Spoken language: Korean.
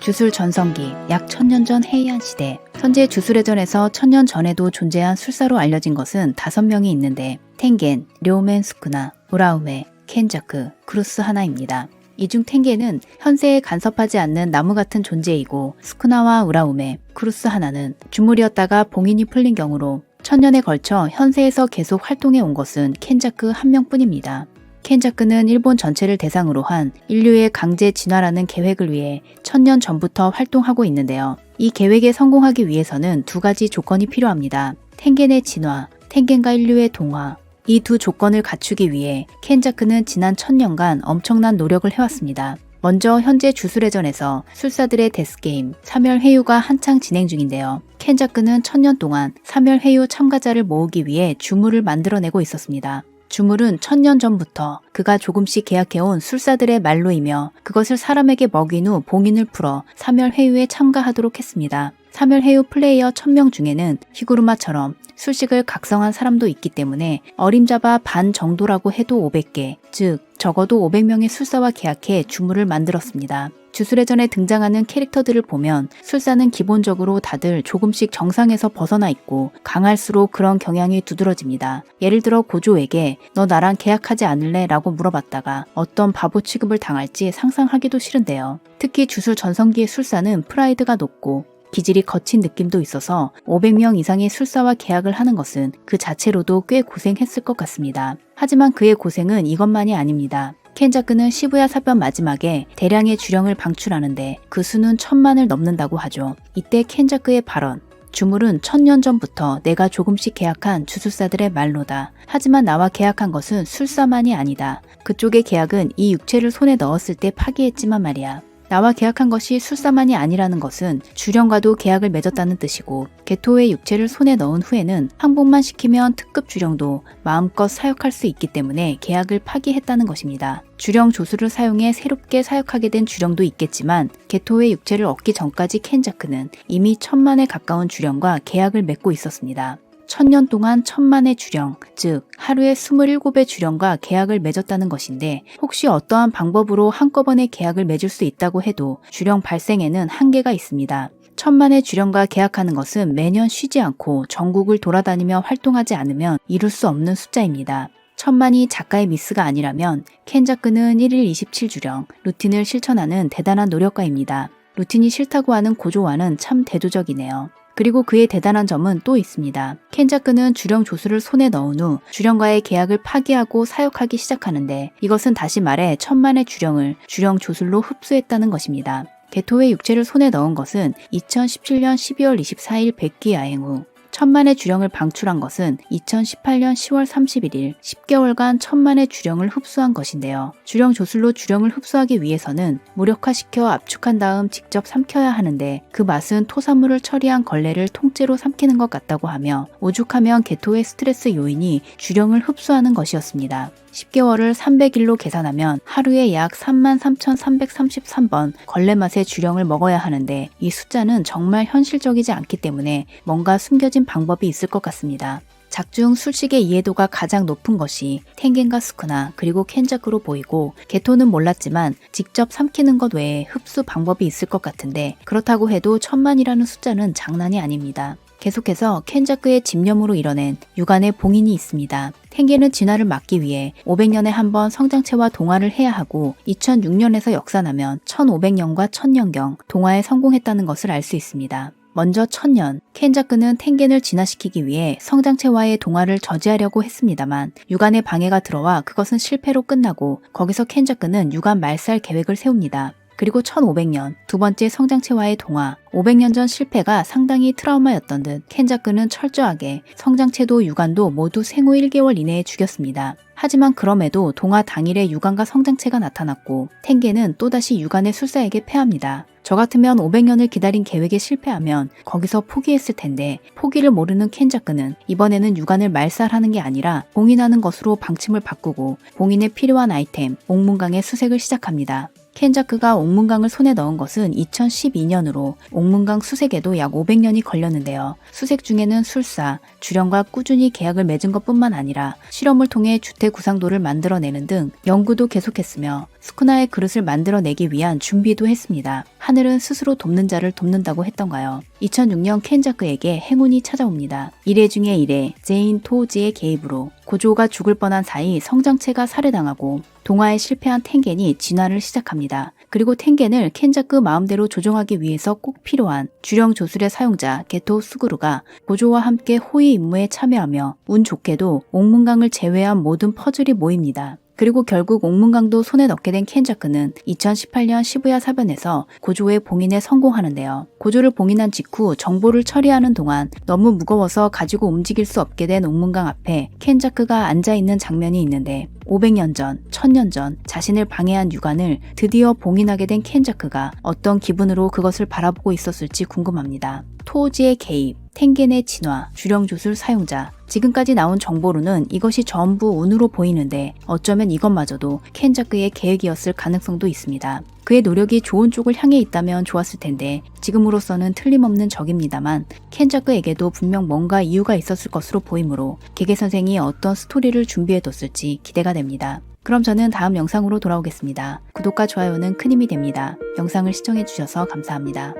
주술 전성기 약 천년 전 해이한 시대 현재 주술회전에서 천년 전에도 존재한 술사로 알려진 것은 다섯 명이 있는데 텐겐, 료멘 스쿠나, 우라우메, 켄자크, 크루스 하나입니다. 이 중 텐겐은 현세에 간섭하지 않는 나무 같은 존재이고 스쿠나와 우라우메, 크루스 하나는 주물이었다가 봉인이 풀린 경우로 천년에 걸쳐 현세에서 계속 활동해 온 것은 켄자크 한 명뿐입니다. 켄자크는 일본 전체를 대상으로 한 인류의 강제 진화라는 계획을 위해 천년 전부터 활동하고 있는데요. 이 계획에 성공하기 위해서는 두 가지 조건이 필요합니다. 텐겐의 진화, 텐겐과 인류의 동화. 이 두 조건을 갖추기 위해 켄자크는 지난 천년간 엄청난 노력을 해왔습니다. 먼저 현재 주술회전에서 술사들의 데스게임 사멸회유가 한창 진행 중인데요. 켄자크는 천년 동안 사멸회유 참가자를 모으기 위해 주물을 만들어내고 있었습니다. 주물은 천년 전부터 그가 조금씩 계약해온 술사들의 말로이며 그것을 사람에게 먹인 후 봉인을 풀어 사멸회유에 참가하도록 했습니다. 사멸회유 플레이어 1000명 중에는 히구르마처럼 술식을 각성한 사람도 있기 때문에 어림잡아 반 정도라고 해도 500개, 즉 적어도 500명의 술사와 계약해 주물을 만들었습니다. 주술회전에 등장하는 캐릭터들을 보면 술사는 기본적으로 다들 조금씩 정상에서 벗어나 있고 강할수록 그런 경향이 두드러집니다. 예를 들어 고조에게 너 나랑 계약하지 않을래? 라고 물어봤다가 어떤 바보 취급을 당할지 상상하기도 싫은데요. 특히 주술 전성기의 술사는 프라이드가 높고 기질이 거친 느낌도 있어서 500명 이상의 술사와 계약을 하는 것은 그 자체로도 꽤 고생했을 것 같습니다. 하지만 그의 고생은 이것만이 아닙니다. 켄자크는 시부야 사변 마지막에 대량의 주령을 방출하는데 그 수는 천만을 넘는다고 하죠. 이때 켄자크의 발언, 주물은 천년 전부터 내가 조금씩 계약한 주술사들의 말로다. 하지만 나와 계약한 것은 술사만이 아니다. 그쪽의 계약은 이 육체를 손에 넣었을 때 파기했지만 말이야. 나와 계약한 것이 술사만이 아니라는 것은 주령과도 계약을 맺었다는 뜻이고 개토의 육체를 손에 넣은 후에는 항복만 시키면 특급 주령도 마음껏 사역할 수 있기 때문에 계약을 파기했다는 것입니다. 주령 조수를 사용해 새롭게 사역하게 된 주령도 있겠지만 개토의 육체를 얻기 전까지 켄자크는 이미 천만에 가까운 주령과 계약을 맺고 있었습니다. 천년 동안 천만의 주령, 즉 하루에 27의 주령과 계약을 맺었다는 것인데 혹시 어떠한 방법으로 한꺼번에 계약을 맺을 수 있다고 해도 주령 발생에는 한계가 있습니다. 천만의 주령과 계약하는 것은 매년 쉬지 않고 전국을 돌아다니며 활동하지 않으면 이룰 수 없는 숫자입니다. 천만이 작가의 미스가 아니라면 켄자크는 1일 27주령, 루틴을 실천하는 대단한 노력가입니다. 루틴이 싫다고 하는 고조와는 참 대조적이네요. 그리고 그의 대단한 점은 또 있습니다. 켄자크는 주령 조수를 손에 넣은 후 주령과의 계약을 파기하고 사역하기 시작하는데 이것은 다시 말해 천만의 주령을 주령 조술로 흡수했다는 것입니다. 개토의 육체를 손에 넣은 것은 2017년 12월 24일 백기 야행 후 천만의 주령을 방출한 것은 2018년 10월 31일 10개월간 천만의 주령을 흡수한 것인데요. 주령 조술로 주령을 흡수하기 위해서는 무력화시켜 압축한 다음 직접 삼켜야 하는데 그 맛은 토사물을 처리한 걸레를 통째로 삼키는 것 같다고 하며 오죽하면 개토의 스트레스 요인이 주령을 흡수하는 것이었습니다. 10개월을 300일로 계산하면 하루에 약 33,333번 걸레 맛의 주령을 먹어야 하는데 이 숫자는 정말 현실적이지 않기 때문에 뭔가 숨겨진 방법이 있을 것 같습니다. 작중 술식의 이해도가 가장 높은 것이 탱겐과 스쿠나 그리고 켄자크로 보이고 개토는 몰랐지만 직접 삼키는 것 외에 흡수 방법이 있을 것 같은데 그렇다고 해도 천만이라는 숫자는 장난이 아닙니다. 계속해서 켄자크의 집념으로 이뤄낸 육안의 봉인이 있습니다. 탱게는 진화를 막기 위해 500년에 한 번 성장체와 동화를 해야 하고 2006년에서 역산하면 1500년과 1000년경 동화에 성공했다는 것을 알 수 있습니다. 먼저 천년, 켄자크는 탱겐을 진화시키기 위해 성장체와의 동화를 저지하려고 했습니다만 육안의 방해가 들어와 그것은 실패로 끝나고 거기서 켄자크는 육안 말살 계획을 세웁니다. 그리고 1500년 두 번째 성장체와의 동화 500년 전 실패가 상당히 트라우마였던 듯 켄자크는 철저하게 성장체도 유관도 모두 생후 1개월 이내에 죽였습니다. 하지만 그럼에도 동화 당일에 유관과 성장체가 나타났고 탱게는 또다시 유관의 술사에게 패합니다. 저 같으면 500년을 기다린 계획에 실패하면 거기서 포기했을 텐데 포기를 모르는 켄자크는 이번에는 유관을 말살하는 게 아니라 봉인하는 것으로 방침을 바꾸고 봉인에 필요한 아이템 옥문강의 수색을 시작합니다. 켄자크가 옥문강을 손에 넣은 것은 2012년으로 옥문강 수색에도 약 500년이 걸렸는데요. 수색 중에는 술사, 주령과 꾸준히 계약을 맺은 것뿐만 아니라 실험을 통해 주택 구상도를 만들어내는 등 연구도 계속했으며 스쿠나의 그릇을 만들어내기 위한 준비도 했습니다. 하늘은 스스로 돕는 자를 돕는다고 했던가요? 2006년 켄자크에게 행운이 찾아옵니다. 이래 중에 이래 제인 토우지의 개입으로 고조가 죽을 뻔한 사이 성장체가 살해당하고 동화에 실패한 텐겐이 진화를 시작합니다. 그리고 텐겐을 켄자크 마음대로 조종하기 위해서 꼭 필요한 주령 조술의 사용자 게토 수구루가 고조와 함께 호위 임무에 참여하며 운 좋게도 옥문강을 제외한 모든 퍼즐이 모입니다. 그리고 결국 옥문강도 손에 넣게 된 켄자크는 2018년 시부야 사변에서 고조의 봉인에 성공하는데요. 고조를 봉인한 직후 정보를 처리하는 동안 너무 무거워서 가지고 움직일 수 없게 된 옥문강 앞에 켄자크가 앉아있는 장면이 있는데 500년 전, 1000년 전 자신을 방해한 유관을 드디어 봉인하게 된 켄자크가 어떤 기분으로 그것을 바라보고 있었을지 궁금합니다. 토지의 개입, 탱겐의 진화, 주령조술 사용자. 지금까지 나온 정보로는 이것이 전부 운으로 보이는데 어쩌면 이것마저도 켄자크의 계획이었을 가능성도 있습니다. 그의 노력이 좋은 쪽을 향해 있다면 좋았을 텐데 지금으로서는 틀림없는 적입니다만 켄자크에게도 분명 뭔가 이유가 있었을 것으로 보이므로 개개 선생이 어떤 스토리를 준비해뒀을지 기대가 됩니다. 그럼 저는 다음 영상으로 돌아오겠습니다. 구독과 좋아요는 큰 힘이 됩니다. 영상을 시청해주셔서 감사합니다.